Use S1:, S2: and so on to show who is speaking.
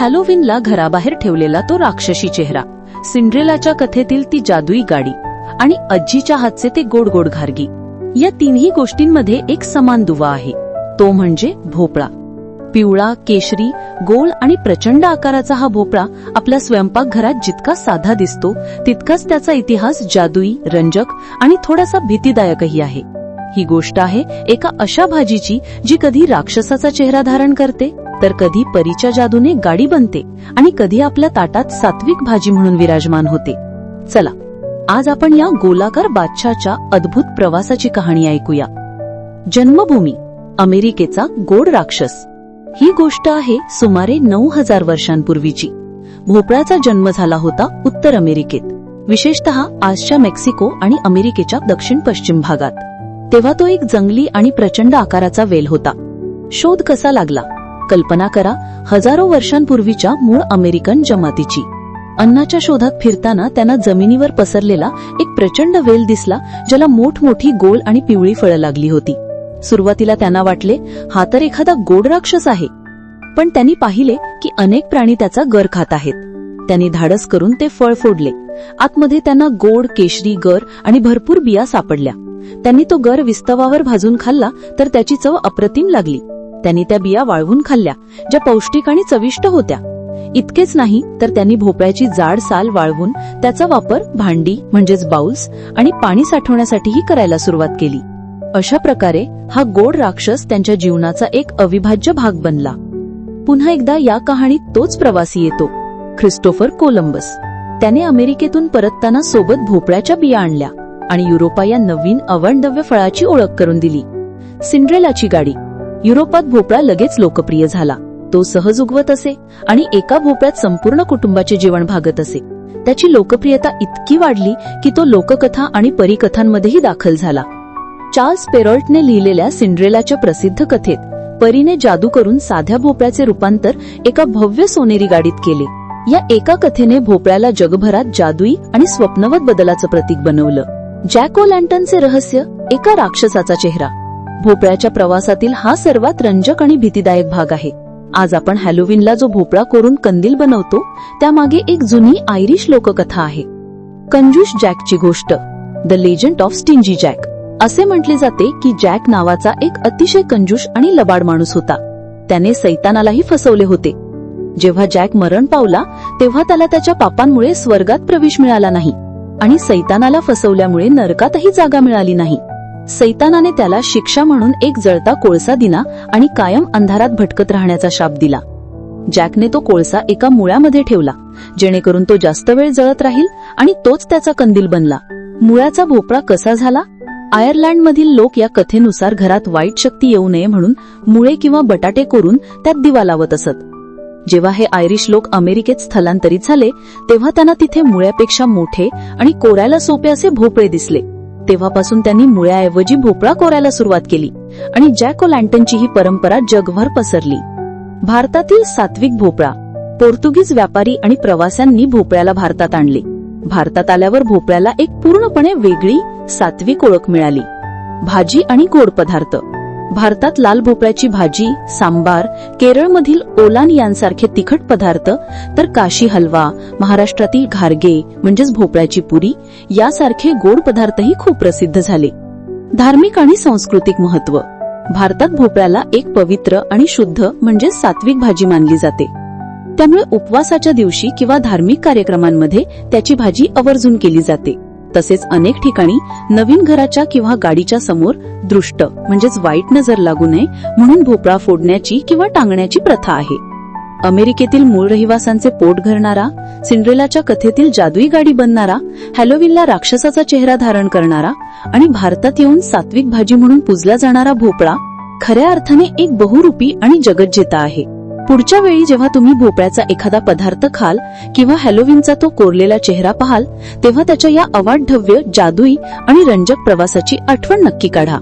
S1: हॅलोविनला घराबाहेर ठेवलेला तो राक्षसी चेहरा. सिंड्रेलाच्या कथेतील ती जादुई गाडी आणि आजीच्या हातचे ते गोड गोड घारगी. या तिन्ही गोष्टींमध्ये एक समान दुवा आहे. तो म्हणजे भोपळा. पिवळा केशरी गोल आणि प्रचंड आकाराचा हा भोपळा आपल्या स्वयंपाकघरात जितका साधा दिसतो तितकाच त्याचा इतिहास जादुई रंजक आणि थोडासा भीतीदायकही आहे. ही गोष्ट आहे एका अशा भाजीची जी कधी राक्षसाचा चेहरा धारण करते तर कधी परीच्या जादूने गाडी बनते आणि कधी आपल्या ताटात सात्विक भाजी म्हणून विराजमान होते. चला आज आपण या गोलाकार बादशाच्या अद्भुत प्रवासाची कहाणी ऐकूया. जन्मभूमी अमेरिकेचा गोड राक्षस. ही गोष्ट आहे सुमारे नऊ हजार वर्षांपूर्वीची. भोपळ्याचा जन्म झाला होता उत्तर अमेरिकेत. विशेषतः आजच्या मेक्सिको आणि अमेरिकेच्या दक्षिण पश्चिम भागात. तेव्हा तो एक जंगली आणि प्रचंड आकाराचा वेल होता. शोध कसा लागला? कल्पना करा हजारो वर्षांपूर्वीच्या मूळ अमेरिकन जमातीची. अन्नाच्या शोधात फिरताना त्यांना जमिनीवर पसरलेला एक प्रचंड वेल दिसला ज्याला मोठमोठी गोल आणि पिवळी फळं लागली होती. सुरुवातीला त्यांना वाटले हा तर एखादा गोड राक्षस आहे. पण त्यांनी पाहिले की अनेक प्राणी त्याचा गर खात आहेत. त्यांनी धाडस करून ते फळ फोडले. आतमध्ये त्यांना गोड केशरी गर आणि भरपूर बिया सापडल्या. त्यांनी तो गर विस्तवावर भाजून खाल्ला तर त्याची चव अप्रतिम लागली. त्यांनी त्या बिया वाळवून खाल्ल्या ज्या पौष्टिक आणि चविष्ट होत्या. इतकेच नाही तर त्यांनी भोपळ्याची जाड साल वाळवून त्याचा वापर भांडी म्हणजेच बाउल्स आणि पाणी साठवण्यासाठीही करायला सुरुवात केली. अशा प्रकारे हा गोड राक्षस त्यांच्या जीवनाचा एक अविभाज्य भाग बनला. पुन्हा एकदा या कहाणीत तोच प्रवासी येतो ख्रिस्टोफर कोलंबस. त्याने अमेरिकेतून परतताना सोबत भोपळ्याच्या बिया आणल्या. आणि युरोपा या नवीन अवंडव्य फळाची ओळख करून दिली. सिंड्रेलाची गाडी. युरोपात भोपळा लगेच लोकप्रिय झाला. तो सहज उगवत असे आणि एका भोपळ्यात संपूर्ण कुटुंबाचे जेवण भागत असे. त्याची लोकप्रियता इतकी वाढली की तो लोककथा आणि परिकथांमध्येही दाखल झाला. चार्ल्स पेरॉल्टने लिहिलेल्या सिंड्रेलाच्या प्रसिद्ध कथेत परीने जादू करून साध्या भोपळ्याचे रूपांतर एका भव्य सोनेरी गाडीत केले. या एका कथेने भोपळ्याला जगभरात जादुई आणि स्वप्नवत बदलाचं प्रतीक बनवलं. जॅको लँटनचे रहस्य एका राक्षसाचा चेहरा. भोपळ्याच्या प्रवासातील हा सर्वात रंजक आणि भीतीदायक भाग आहे. आज आपण हॅलोविनला जो भोपळा कोरून कंदील बनवतो त्यामागे एक जुनी आयरिश लोककथा आहे. कंजूश जॅकची गोष्ट the legend of stingy Jack असे म्हटले जाते की जॅक नावाचा एक अतिशय कंजूष आणि लबाड माणूस होता. त्याने सैतानालाही फसवले होते. जेव्हा जॅक मरण पावला तेव्हा त्याला त्याच्या पापांमुळे स्वर्गात प्रवेश मिळाला नाही. आणि सैतानाला फसवल्यामुळे नरकातही जागा मिळाली नाही. सैतानाने त्याला शिक्षा म्हणून एक जळता कोळसा दिला आणि कायम अंधारात भटकत राहण्याचा शाप दिला. जॅकने तो कोळसा एका मुळ्यामध्ये ठेवला जेणेकरून तो जास्त वेळ जळत राहील आणि तोच त्याचा कंदील बनला. मुळ्याचा भोपळा कसा झाला? आयर्लंडमधील लोक या कथेनुसार घरात वाईट शक्ती येऊ नये म्हणून मुळे किंवा बटाटे करून त्यात दिवा लावत असत. जेव्हा हे आयरिश लोक अमेरिकेत स्थलांतरित झाले तेव्हा त्यांना तिथे मुळ्यापेक्षा मोठे आणि कोरायला सोपे असे भोपळे दिसले. तेव्हापासून त्यांनी मुळ्याऐवजी भोपळा कोरायला सुरुवात केली आणि जॅको लँटनची ही परंपरा जगभर पसरली. भारतातील सात्विक भोपळा पोर्तुगीज व्यापारी आणि प्रवाशांनी भोपळ्याला भारतात आणले. भारतात आल्यावर भोपळ्याला एक पूर्णपणे वेगळी सात्विक ओळख मिळाली. भाजी आणि गोड पदार्थ. भारतात लाल भोपळ्याची भाजी सांबार केरळमधील ओलान यांसारखे तिखट पदार्थ तर काशी हलवा महाराष्ट्रातील घारगे म्हणजेच भोपळ्याची पुरी यासारखे गोड पदार्थही खूप प्रसिद्ध झाले. धार्मिक आणि सांस्कृतिक महत्त्व. भारतात भोपळ्याला एक पवित्र आणि शुद्ध म्हणजे सात्विक भाजी मानली जाते. त्यामुळे उपवासाच्या दिवशी किंवा धार्मिक कार्यक्रमांमध्ये त्याची भाजी आवर्जून केली जाते. तसेच अनेक ठिकाणी नवीन घराच्या किंवा गाडीच्या समोर दृष्ट म्हणजेच वाईट नजर लागू नये म्हणून भोपळा फोडण्याची किंवा टांगण्याची प्रथा आहे. अमेरिकेतील मूळ रहिवासांचे पोट घरणारा सिंड्रेलाच्या कथेतील जादुई गाडी बनणारा हॅलोविनला राक्षसाचा चेहरा धारण करणारा आणि भारतात येऊन सात्विक भाजी म्हणून पुजला जाणारा भोपळा खऱ्या अर्थाने एक बहुरूपी आणि जगज्जेता आहे. पुढच्या वेळी जेव्हा तुम्ही भोपळ्याचा एखादा पदार्थ खाल किंवा हॅलोविनचा तो कोरलेला चेहरा पाहाल तेव्हा त्याच्या या अवाढव्य जादुई आणि रंजक प्रवासाची आठवण नक्की काढा.